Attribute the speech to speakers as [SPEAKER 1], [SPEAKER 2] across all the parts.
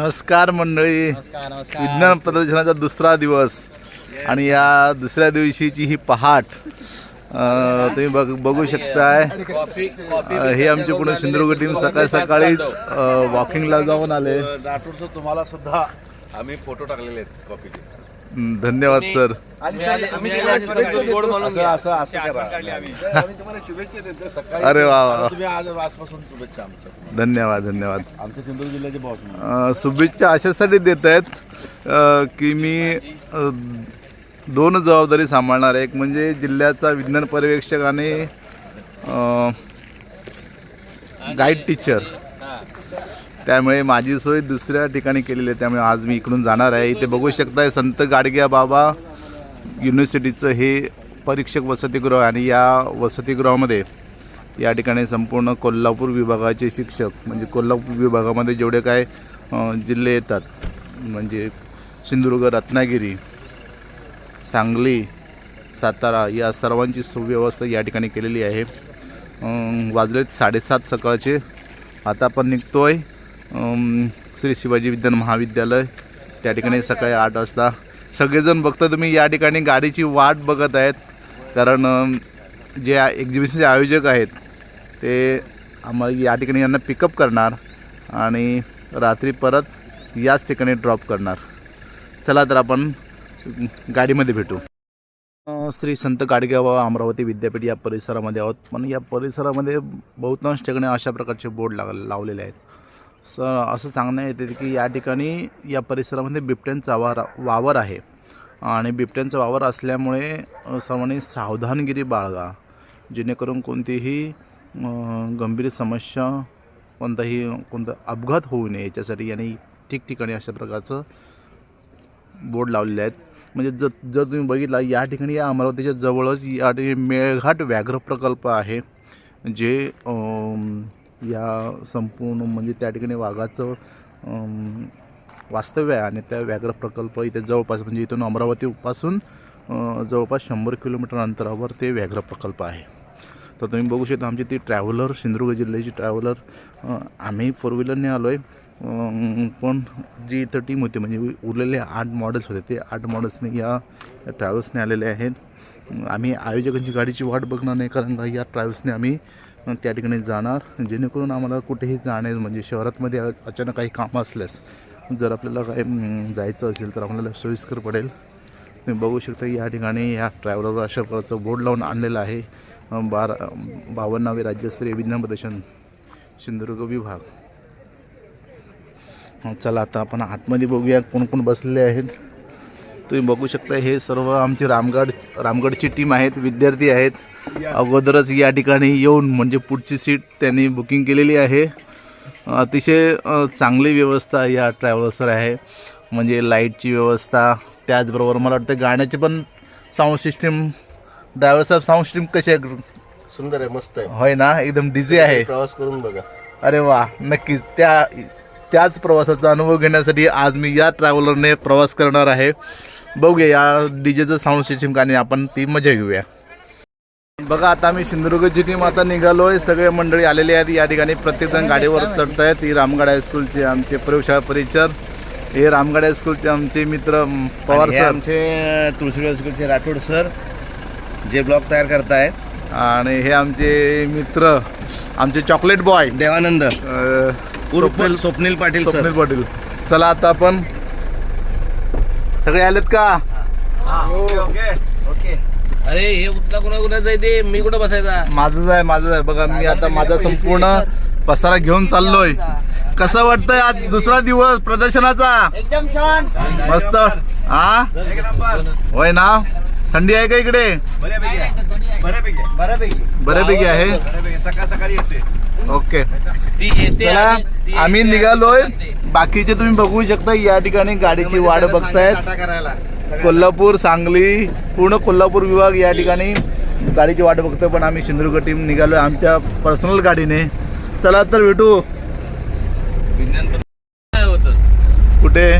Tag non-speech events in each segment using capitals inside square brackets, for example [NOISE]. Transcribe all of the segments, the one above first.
[SPEAKER 1] नमस्कार मंडळी.
[SPEAKER 2] नमस्कार नमस्कार.
[SPEAKER 1] विज्ञान प्रदर्शनाचा दुसरा दिवस. आणि या दुसऱ्या दिवशीची ही पहाट अं, तुम्ही बघ बघू शकताय. अं, हे आमचे पुणे सिंधुदुर्ग टीम सकाळी सकाळीच वॉकिंगला जाऊन आले.
[SPEAKER 3] राठोडचं तुम्हाला सुद्धा आम्ही फोटो टाकलेले आहेत कॉपीचे
[SPEAKER 1] धन्यवाद सर.
[SPEAKER 3] असं. असं असं करा. आम्ही. तुम्हाला शुभेच्छा देतो. सकाळी
[SPEAKER 1] अरे वा वा.
[SPEAKER 3] तुम्ही आज आजपासून शुभेच्छा आमच्या
[SPEAKER 1] धन्यवाद धन्यवाद.
[SPEAKER 3] आमच्या सिंधुदुर्ग जिल्ह्याचे बॉस म्हणून.
[SPEAKER 1] अं, शुभेच्छा अशासाठी देत आहेत अं, की मी अं, दोन जबाबदारी सांभाळणार आहे. एक म्हणजे जिल्ह्याचा विज्ञान पर्यवेक्षक आणि गाईड टीचर. त्यामुळे माझी सोय दुसऱ्या ठिकाणी केलेली आहे. त्यामुळे आज मी इकडून जाणार आहे. इथे बघू शकताय संत गाडग्या बाबा युनिव्हर्सिटीचं हे परीक्षक वसतिगृह आहे आणि या वसतिगृहामध्ये या ठिकाणी संपूर्ण कोल्हापूर विभागाचे शिक्षक म्हणजे कोल्हापूर विभागामध्ये जेवढे काय जिल्हे येतात म्हणजे सिंधुदुर्ग रत्नागिरी सांगली सातारा या सर्वांची सुव्यवस्था या ठिकाणी केलेली आहे. वाजलेत साडेसात सकाळचे. आता आपण निघतो आहे श्री शिवाजी विज्ञान महाविद्यालय. त्या ठिकाणी सकाळी आठ वाजता सगळेजण बघता तुम्ही या ठिकाणी गाडीची वाट बघत आहेत. कारण जे एक्झिबिशनचे आयोजक आहेत ते आम्हाला या ठिकाणी यांना पिकअप करणार आणि रात्री परत याच ठिकाणी ड्रॉप करणार. चला तर आपण गाडीमध्ये भेटू. श्री संत गाडगेबाबा अमरावती विद्यापीठ या परिसरामध्ये आहोत. पण या परिसरामध्ये बहुतांश ठिकाणी अशा प्रकारचे बोर्ड लाग लावलेले आहेत. स असं सांगण्यात येते की या ठिकाणी या परिसरामध्ये बिबट्यांचा वार वावर आहे. आणि बिबट्यांचा वावर असल्यामुळे सर्वांनी सावधानगिरी बाळगा. जेणेकरून कोणतीही गंभीर समस्या कोणताही कोणता अपघात होऊ नये याच्यासाठी आणि ठिकठिकाणी अशा प्रकारचं बोर्ड लावलेले आहेत. म्हणजे जर जर तुम्ही बघितला या ठिकाणी या अमरावतीच्या जवळच या ठिकाणी मेळघाट व्याघ्र प्रकल्प आहे जे या संपूर्ण म्हणजे त्या ठिकाणी वाघाचं वास्तव्य आहे आणि त्या व्याघ्र प्रकल्प इथे जवळपास म्हणजे इथून अमरावतीपासून जवळपास शंभर किलोमीटर अंतरावर ते व्याघ्र प्रकल्प आहे. तर तुम्ही बघू शकता आमची ती ट्रॅव्हलर सिंधुदुर्ग जिल्ह्याची ट्रॅव्हलर आम्ही फोर व्हीलरने आलो आहे पण जी इथं टीम होती म्हणजे उरलेले आठ मॉडेल्स होते ते आठ मॉडेल्सने या ट्रॅव्हल्सने आलेले आहेत. आम्ही आयोजकांची गाडीची वाट बघणार नाही कारण का या ट्रॅव्हल्सने आम्ही त्या ठिकाणी जाणार. जेणेकरून आम्हाला कुठेही जाणे म्हणजे शहरातमध्ये अचानक काही कामं असल्यास जर आपल्याला काही जायचं असेल तर आपल्याला सोयीस्कर पडेल. तुम्ही बघू शकता या ठिकाणी या ट्रॅव्हलरवर अशा प्रकारचं बोर्ड लावून आणलेलं आहे. बारा बावन्नावे राज्यस्तरीय विज्ञान प्रदर्शन सिंधुदुर्ग विभाग. चला आता आपण आतमध्ये बघूया कोण कोण बसलेले आहेत. तुम्ही बघू शकता हे सर्व आमची रामगड रामगडची टीम आहेत विद्यार्थी आहेत. अगोदरच या ठिकाणी येऊन म्हणजे पुढची सीट त्यांनी बुकिंग केलेली आहे. अतिशय चांगली व्यवस्था या ट्रॅव्हल्सवर आहे. म्हणजे लाईटची व्यवस्था त्याचबरोबर मला वाटतं गाण्याची पण साऊंड सिस्टीम ड्रायव्हर साहेब साऊंड सिस्टीम कशी आहे?
[SPEAKER 3] सुंदर आहे मस्त आहे.
[SPEAKER 1] होय ना? एकदम डिझी आहे.
[SPEAKER 3] प्रवास करून बघा.
[SPEAKER 1] अरे वा नक्कीच. त्या त्याच प्रवासाचा अनुभव घेण्यासाठी आज मी या ट्रॅव्हलरने प्रवास करणार आहे. बघूया या डीजेचं साऊंड सिस्टीम का नाही आपण ती मजा घेऊया. बघा आता आम्ही सिंधुदुर्गची टीम आता निघालोय. सगळे मंडळी आलेले आहेत. या ठिकाणी प्रत्येकजण गाडीवर चढत आहेत ही रामगड हायस्कूलचे आमचे प्रयोगशाळा परिचर हे रामगड हायस्कूलचे आमचे मित्र पवार
[SPEAKER 4] आणि
[SPEAKER 1] सर
[SPEAKER 4] आमचे तुळशी स्कूलचे राठोड सर जे ब्लॉग तयार करतायत
[SPEAKER 1] आणि हे आमचे मित्र आमचे चॉकलेट बॉय
[SPEAKER 4] देवानंद.
[SPEAKER 1] अं,
[SPEAKER 4] उर्फ
[SPEAKER 1] स्वप्नील
[SPEAKER 4] स्वप्नील पाटील सर
[SPEAKER 1] स्वप्नील पाटील. चला आता आपण सगळे आलेत का?
[SPEAKER 2] अरे हे उतला कुणा कुणाचं आहे ते? मी कुठं बसायचा?
[SPEAKER 1] माझंच आहे माझंच आहे. बघा मी आता माझा संपूर्ण पसारा घेऊन चाललोय. कसं वाटतंय आज दुसरा दिवस प्रदर्शनाचा?
[SPEAKER 4] एकदम छान.
[SPEAKER 1] मस्त. हा होय ना? थंडी आहे का इकडे?
[SPEAKER 3] बऱ्यापैकी
[SPEAKER 1] आहे.
[SPEAKER 3] सकाळ सकाळी येते
[SPEAKER 1] ओके. चला आम्ही निघालोय. बाकीचे तुम्ही बघू शकता या ठिकाणी गाडीची वाट बघतायत. कोल्हापूर सांगली पूर्ण कोल्हापूर विभाग या ठिकाणी गाडीची वाट बघतोय पण आम्ही सिंधुदुर्ग टीम निघालो आमच्या पर्सनल गाडीने. चला तर भेटू. कुठे.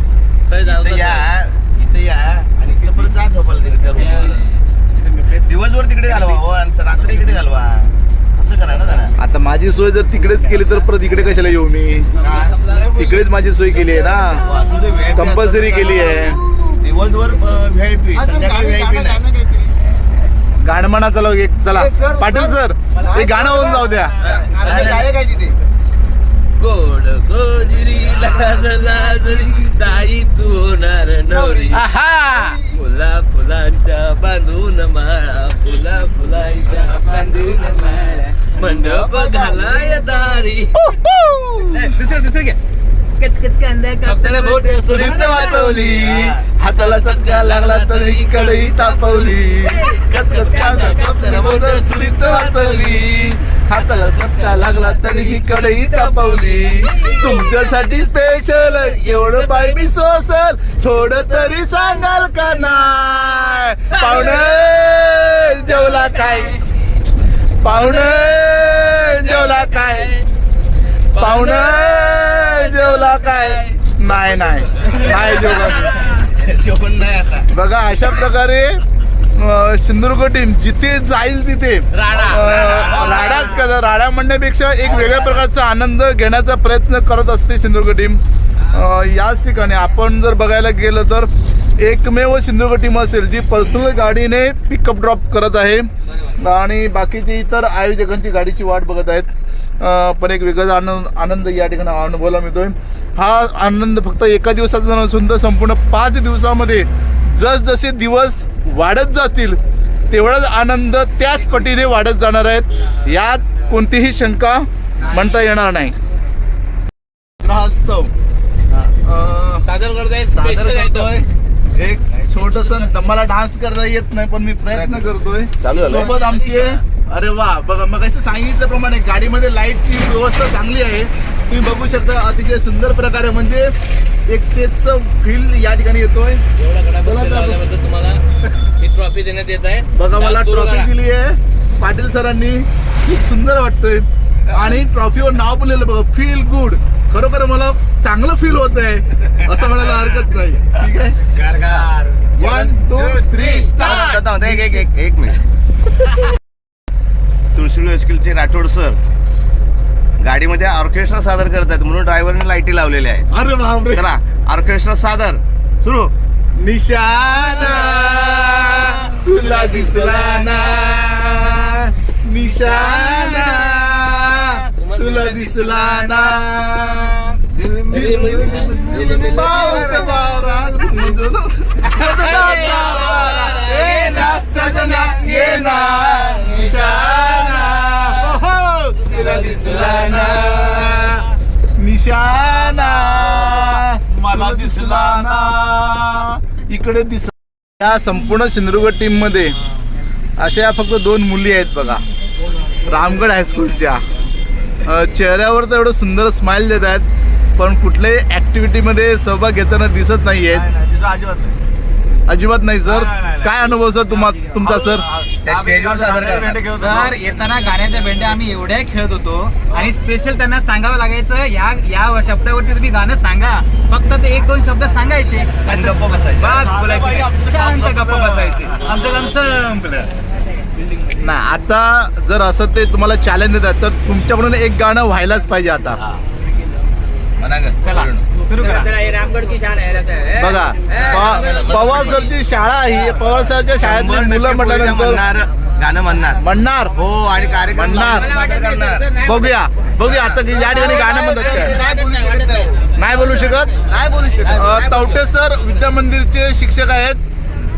[SPEAKER 4] दिवसभर तिकडे घालवा. हो आणि रात्री इकडे घालवा. आमचं करा ना जरा.
[SPEAKER 1] आता माझी सोय जर तिकडेच केली तर परत इकडे कशाला येऊ मी? तिकडेच माझी सोय केली आहे ना.
[SPEAKER 4] वासुदेव VIP
[SPEAKER 1] कंपल्सरी केली आहे.
[SPEAKER 4] दिवसभर संध्याकाळी नाही.
[SPEAKER 1] गाणं चला एक चला. पाटील सर. ते गाणं होऊन जाऊ द्या.
[SPEAKER 2] गोड गोजिरी लाज लाजरी ताई तू होणार नवरी.
[SPEAKER 1] आहा!
[SPEAKER 2] फुला फुलांच्या बांधून माळा फुला फुलांच्या बांधून माळा. मंडप घालाय दारी
[SPEAKER 5] दुसरं दुसरं घ्या कचकच कांदा
[SPEAKER 2] आपल्याला बोट सुरीत वाचवली.
[SPEAKER 1] हाताला चटका लागला तरी कढई तापवली.
[SPEAKER 2] कचकच कांदा बोट
[SPEAKER 1] सुरीत वाचवली. हाताला चटका लागला तरी ही कढई तापवली. तुमच्यासाठी स्पेशल एवढं बाय मी सोसल. थोडं तरी सांगाल का नाय पाहुणे जेवला काय? पाहुणे जेवला काय? पाहुणे जेवला काय? नाही नाही. नाही
[SPEAKER 4] जेवण नाही आता.
[SPEAKER 1] बघा अशा प्रकारे सिंधुदुर्ग टीम जिथे जाईल तिथे राडाच कदा राडा म्हणण्यापेक्षा एक वेगळ्या प्रकारचा आनंद घेण्याचा प्रयत्न करत असते सिंधुदुर्ग टीम याच ठिकाणी आपण जर बघायला गेलं तर एकमेव सिंधुदुर्ग टीम असेल जी पर्सनल गाडीने पिकअप ड्रॉप करत आहे. आणि बाकीची इतर आयोजकांची गाडीची वाट बघत आहेत. पण एक वेगळाच आनंद आनंद या ठिकाणी अनुभवायला मिळतोय. हा आनंद फक्त एका दिवसाचा नसून तर संपूर्ण पाच दिवसामध्ये जसजसे दिवस वाढत जातील तेवढाच आनंद त्याच पटीने वाढत जाणार आहेत यात कोणतीही शंका म्हणता येणार नाही.
[SPEAKER 2] सादर करताय
[SPEAKER 1] सादर
[SPEAKER 2] स्पेशल
[SPEAKER 1] करतोय. एक छोटस मला डान्स करता येत नाही पण मी प्रयत्न करतोय? सोबत आमचे अरे वा बघा मग सांगितल्याप्रमाणे गाडीमध्ये लाईटची व्यवस्था चांगली आहे. तुम्ही बघू शकता अतिशय सुंदर प्रकारे म्हणजे एक स्टेजचं फील या ठिकाणी येतोय.
[SPEAKER 2] तुम्हाला ही ट्रॉफी देण्यात येत आहे.
[SPEAKER 1] बघा मला ट्रॉफी. दिली आहे पाटील सरांनी. खूप सुंदर वाटतंय. आणि ट्रॉफीवर नाव पण लिहिलं बघा फील गुड खरोखर मला चांगलं फील होत आहे असं म्हणायला हरकत नाही. ठीक आहे? वन टू थ्री
[SPEAKER 4] म्हणतो, एक एक एक एक मिनिट एचकिलचे राठोड सर गाडीमध्ये ऑर्केस्ट्रा सादर करत आहेत म्हणून ड्रायव्हरने लाईटी लावलेल्या आहेत.
[SPEAKER 1] अरे
[SPEAKER 4] चला ऑर्केस्ट्रा सादर. सुरू.
[SPEAKER 1] निशाना तुला दिसला ना. निशाना. तुला दिसला ना सजना ये ना निशाना ओहो, तुला दिसला ना. निशाना मला दिसला ना. इकडे दिस या संपूर्ण सिंधुदुर्ग टीममध्ये अशा फक्त दोन मुली आहेत बघा. रामगड हायस्कूलच्या चेहऱ्यावर तर एवढं सुंदर स्माइल देत आहेत पण कुठल्याही ऍक्टिव्हिटीमध्ये सहभाग घेताना दिसत नाही आहेत
[SPEAKER 3] अजिबात नाही.
[SPEAKER 1] अजिबात नाही सर.
[SPEAKER 3] नाही, नाही, नाही.
[SPEAKER 1] काय अनुभव सर तुम्हा तुमचा सर?
[SPEAKER 5] सर येताना गाण्याच्या भेंड्या आम्ही एवढ्या खेळत होतो. आणि स्पेशल त्यांना सांगावं लागायचं या या शब्दावरती तुम्ही गाणं सांगा. फक्त ते एक दोन शब्द सांगायचे.
[SPEAKER 4] आणि गप्प बसायचे.
[SPEAKER 5] गप्प. बसायचे. आमचं काम संपलं.
[SPEAKER 1] नाही आता जर असं ते तुम्हाला चॅलेंज देतात तर तुमच्याकडून एक गाणं व्हायलाच पाहिजे आता.
[SPEAKER 4] म्हणा ग.
[SPEAKER 5] चला सुरू करा.
[SPEAKER 1] बघा प- पवार सरची शाळा ही पवार सरच्या शाळेतली
[SPEAKER 4] शंभर
[SPEAKER 1] मुलं म्हटल्यानंतर
[SPEAKER 4] गाणं म्हणणार.
[SPEAKER 1] म्हणणार.
[SPEAKER 4] हो आणि कार्यक्रम
[SPEAKER 1] म्हणणार.
[SPEAKER 4] सादर करणार
[SPEAKER 1] बघूया बघूया आता की या ठिकाणी गाणं म्हणतात काय.
[SPEAKER 4] नाही बोलू शकत नाही
[SPEAKER 1] नाही बोलू शकत?
[SPEAKER 4] नाही बोलू शकत
[SPEAKER 1] तवटे सर विद्या मंदिरचे शिक्षक आहेत.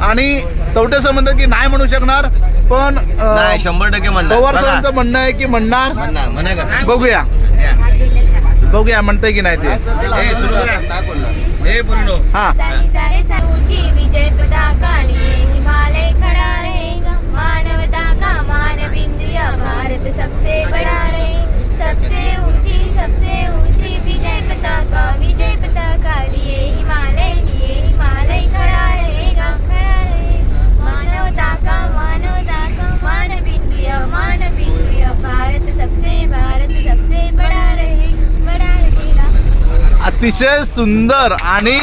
[SPEAKER 1] आणि तवटे सर म्हणतात की नाही म्हणू शकणार. पण
[SPEAKER 4] नाही शंभर टक्के म्हणणार.
[SPEAKER 1] पवार. सरांचं म्हणणं आहे की म्हणणार.
[SPEAKER 4] म्हणणार म्हणा का?
[SPEAKER 1] बघूया. बघूया म्हणताय की नाही ते.
[SPEAKER 4] ए, सुरू करा. ए पुरीनो
[SPEAKER 1] हा.
[SPEAKER 6] सारी सारे सा- ऊंची विजय पताका लिए हिमालय खड़ा रहेगा मानवता का मान बिंदु या भारत सबसे बड़ा रहे सबसे ऊंची विजय पताका विजय पताका लिए हिमालय लिए हिमालय खड़ा रहेगा खड़ा रहेगा मानवता का मानवता का मान बिंदु या मान बिंदु या भारत सबसे भारत सबसे बड़ा रहे बड़ा रहेगा
[SPEAKER 1] अतिशय सुंदर आणि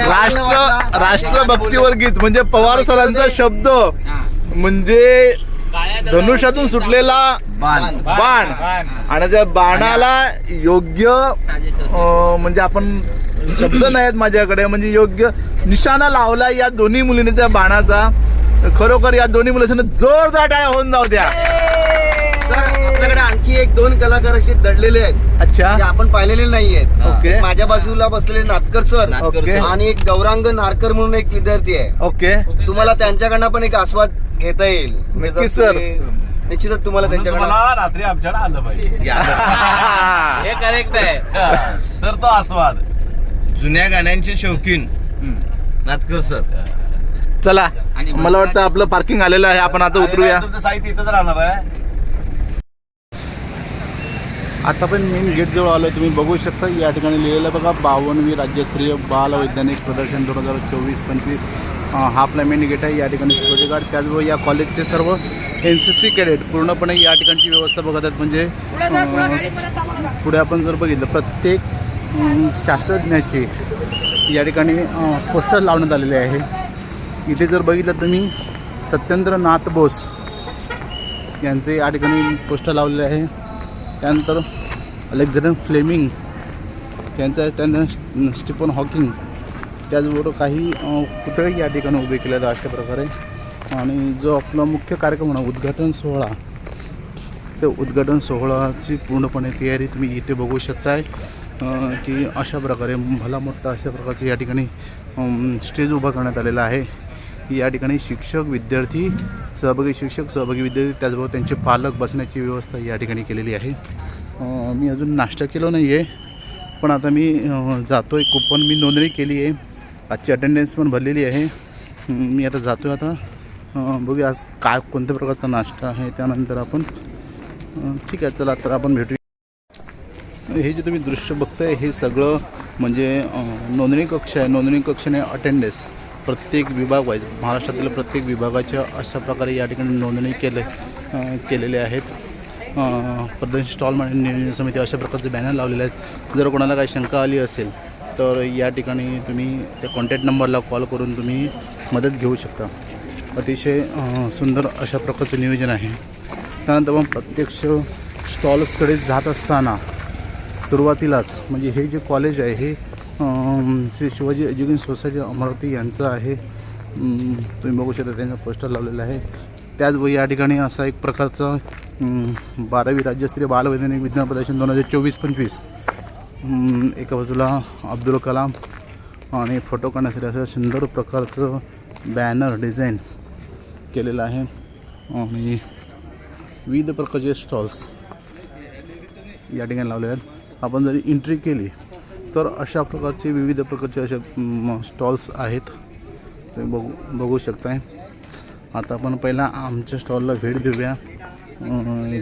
[SPEAKER 1] राष्ट्र राष्ट्रभक्तीवर गीत म्हणजे पवार सरांचा शब्द म्हणजे धनुष्यातून सुटलेला
[SPEAKER 4] बाण.
[SPEAKER 1] बाण. आणि त्या बाणाला योग्य म्हणजे आपण शब्द नाहीत माझ्याकडे म्हणजे योग्य निशाणा लावला या दोन्ही मुलीने त्या बाणाचा. खरोखर या दोन्ही मुलांना जोरदार टाळ्या होऊन जाऊ द्या.
[SPEAKER 4] आपल्याकडे आणखी एक दोन कलाकार असे दडलेले आहेत.
[SPEAKER 1] अच्छा.
[SPEAKER 4] जे आपण पाहिलेले नाही आहेत
[SPEAKER 1] ओके.
[SPEAKER 4] माझ्या बाजूला बसलेले नातकर सर
[SPEAKER 1] ओके.
[SPEAKER 4] आणि एक गौरांग नारकर म्हणून एक विद्यार्थी आहे.
[SPEAKER 1] ओके.
[SPEAKER 4] तुम्हाला त्यांच्याकडनं पण एक आस्वाद घेता येईल.
[SPEAKER 1] नक्की, सर.
[SPEAKER 4] निश्चितच तुम्हाला त्यांच्याकडनं
[SPEAKER 3] तुम्हाला रात्री आमच्याकडे आलं पाहिजे. [LAUGHS] [LAUGHS]
[SPEAKER 2] हे करेक्ट आहे.
[SPEAKER 3] तर तो आस्वाद.
[SPEAKER 4] जुन्या गाण्यांचे शौकीन नातकर सर.
[SPEAKER 1] चला. मला वाटतं आपलं पार्किंग आलेलं आहे. आपण आता उतरूया.
[SPEAKER 3] तुमचं साहित्य इथंच राहणार आहे.
[SPEAKER 1] आता पण मेन गेट जवळ आलो तुम्ही बघू शकता या ठिकाणी लिहिलेलं आहे बघा बावनवी राज्यस्तरीय बाल वैज्ञानिक प्रदर्शन दोन हजार चोवीस पंचवीस हा आपला मेन गेट आहे या ठिकाणी सिक्युरिटी गार्ड त्याचबरोबर या कॉलेजचे सर्व एन सी सी कॅडेट पूर्णपणे या ठिकाणची व्यवस्था बघत आहेत. म्हणजे पुढे आपण जर बघितलं प्रत्येक शास्त्रज्ञाचे या ठिकाणी पोस्टर लावण्यात आलेले आहे. इथे जर बघितलं तुम्ही सत्येंद्रनाथ बोस यांचे या ठिकाणी पोस्टर लावलेले आहे. त्यानंतर अलेक्झांडर फ्लेमिंग यांचा त्यानंतर स्टीफन हॉकिंग त्याचबरोबर काही पुतळे या ठिकाणी उभे केले जातात अशा प्रकारे. आणि जो आपला मुख्य कार्यक्रम म्हणा उद्घाटन सोहळा ते उद्घाटन सोहळाची पूर्णपणे तयारी तुम्ही इथे बघू शकताय. की अशा प्रकारे भला मोठा अशा प्रकारचं या ठिकाणी स्टेज उभा करण्यात आलेला आहे. या ठिकाणी शिक्षक विद्यार्थी सहभागी शिक्षक सहभागी विद्यार्थी त्याचबरोबर त्यांचे पालक बसण्याची व्यवस्था या ठिकाणी केलेली आहे. मी अजून नाश्ता केलो नाही आहे पण आता मी जातो आहे कुपन मी नोंदणी केली आहे. आजची अटेंडन्स पण भरलेली आहे. मी आता जातो आहे आता बघूया आज काय कोणत्या प्रकारचा नाश्ता आहे त्यानंतर आपण ठीक आहे चला तर आपण भेटूया. हे जे तुम्ही दृश्य बघताय हे सगळं म्हणजे नोंदणी कक्ष आहे. नोंदणी कक्षाने अटेंडन्स प्रत्येक विभाग वाईज महाराष्ट्रातील प्रत्येक विभागाच्या अशा प्रकारे या ठिकाणी नोंदणी केले केलेले आहेत. प्रदर्शन स्टॉल आणि नियोजन समिती अशा प्रकारचे बॅनर लावलेले आहेत. जर कोणाला काही शंका आली असेल तर या ठिकाणी तुम्ही त्या कॉन्टॅक्ट नंबरला कॉल करून तुम्ही मदत घेऊ शकता. अतिशय सुंदर अशा प्रकारचं नियोजन आहे. त्यानंतर मग प्रत्यक्ष स्टॉल्सकडे जात असताना सुरुवातीलाच म्हणजे हे जे कॉलेज आहे हे श्री शिवाजी एज्युकेशन सोसायटी अमरावती यांचं आहे. तुम्ही बघू शकता त्यांचं पोस्टर लावलेलं आहे. त्याचबरोबर या ठिकाणी असा एक प्रकारचा बारावी राज्यस्तरीय बालवैज्ञानिक विज्ञान प्रदर्शन दोन हजार चोवीस पंचवीस. एका बाजूला अब्दुल कलाम आणि फोटो काढण्यासाठी असं सुंदर प्रकारचं बॅनर डिझाईन केलेलं आहे. आणि विविध प्रकारचे स्टॉल्स या ठिकाणी लावले आहेत. आपण जर एंट्री केली तर अशा प्रकारचे विविध प्रकारचे असे स्टॉल्स आहेत. तुम्ही बघू बघू शकताय. आता आपण पहिला आमच्या स्टॉलला भेट देऊया.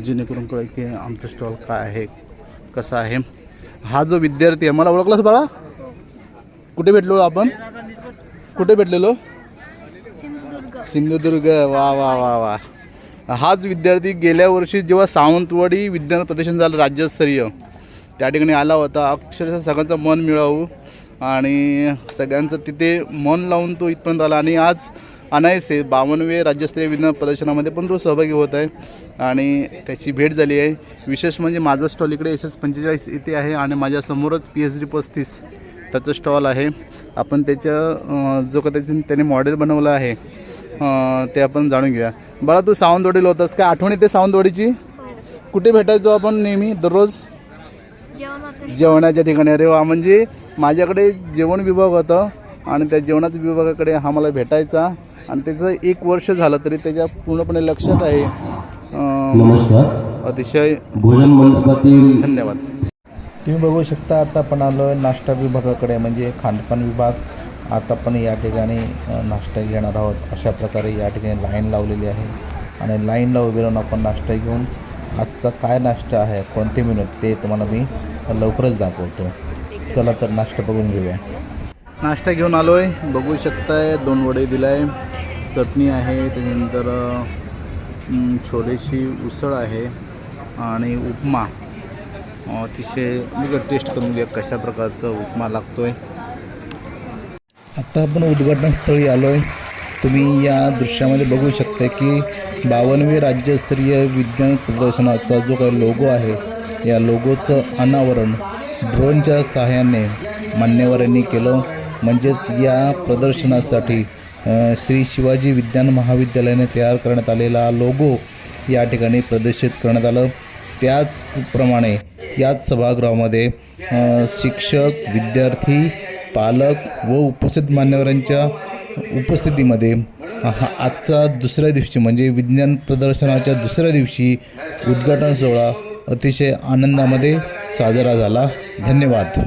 [SPEAKER 1] जेणेकरून कळेल की आमचं स्टॉल काय आहे कसा आहे. हा जो विद्यार्थी आहे मला ओळखलास बाळा? कुठे भेटलो आपण? कुठे भेटलेलो? सिंधुदुर्ग. वा वा वा वा. हाच विद्यार्थी गेल्या वर्षी जेव्हा सावंतवाडी विज्ञान प्रदर्शन झालं राज्यस्तरीय. त्या ठिकाणी आला होता. अक्षरशः सगळ्यांचं मन मिळवू आणि सगळ्यांचं तिथे मन लावून तो इथपर्यंत आला आणि आज अनायसे बावनवे राज्यस्तरीय विज्ञान प्रदर्शनामध्ये पण तो सहभागी होत आहे आणि त्याची भेट झाली आहे. विशेष म्हणजे माझं स्टॉल इकडे एस एस पंचेचाळीस इथे आहे आणि माझ्यासमोरच पी एच डी पस्तीस त्याचं स्टॉल आहे. आपण त्याच्या जो का त्याचे त्याने मॉडेल बनवलं आहे ते आपण जाणून घेऊया. बाळा तू सावंतवाडीला होतास काय आठवण येते सावंतवाडीची? कुठे भेटायचो आपण नेहमी? दररोज? जेवणाच्या ठिकाणी. अरे वा म्हणजे माझ्याकडे जेवण विभाग होता आणि त्या जेवणाच्या विभागाकडे हा मला भेटायचा. आणि त्याचं एक वर्ष झालं तरी त्याच्या पूर्णपणे लक्षात आहे. अतिशय धन्यवाद. तुम्ही बघू शकता आता आपण आलो नाश्ता विभागाकडे म्हणजे खानपान विभाग. आता पण या ठिकाणी नाश्ता घेणार आहोत. अशा प्रकारे या ठिकाणी लाईन लावलेली आहे. आणि लाईनला उभे राहून आपण नाश्ता घेऊन आजचा काय नाश्ता आहे? कोणते मेनू ते तुम्हाला मी लवकरच दाखवतो. चला तर नाश्ता बघून घेऊया. नाश्ता घेऊन आलो आहे बघू शकताय दोन वडे दिलाय. चटणी आहे त्याच्यानंतर छोलेची उसळ आहे आणि उपमा. अतिशय मी टेस्ट करून घ्या कशा प्रकारचा उपमा लागतो आहे आता आपण उद्घाटनस्थळी आलो आहे तुम्ही या दृश्यामध्ये बघू शकता की बावनवे राज्यस्तरीय विज्ञान प्रदर्शनाचा जो काही लोगो आहे या लोगोचं अनावरण ड्रोनच्या सहाय्याने मान्यवरांनी केलं. म्हणजेच या प्रदर्शनासाठी श्री शिवाजी विज्ञान महाविद्यालयाने तयार करण्यात आलेला लोगो या ठिकाणी प्रदर्शित करण्यात आलं. त्याचप्रमाणे याच सभागृहामध्ये शिक्षक विद्यार्थी पालक व उपस्थित मान्यवरांच्या उपस्थितीमध्ये आजचा दुसऱ्या दिवशी म्हणजे विज्ञान प्रदर्शनाच्या दुसऱ्या दिवशी उद्घाटन सोहळा अतिशय आनंदामध्ये साजरा झाला. धन्यवाद.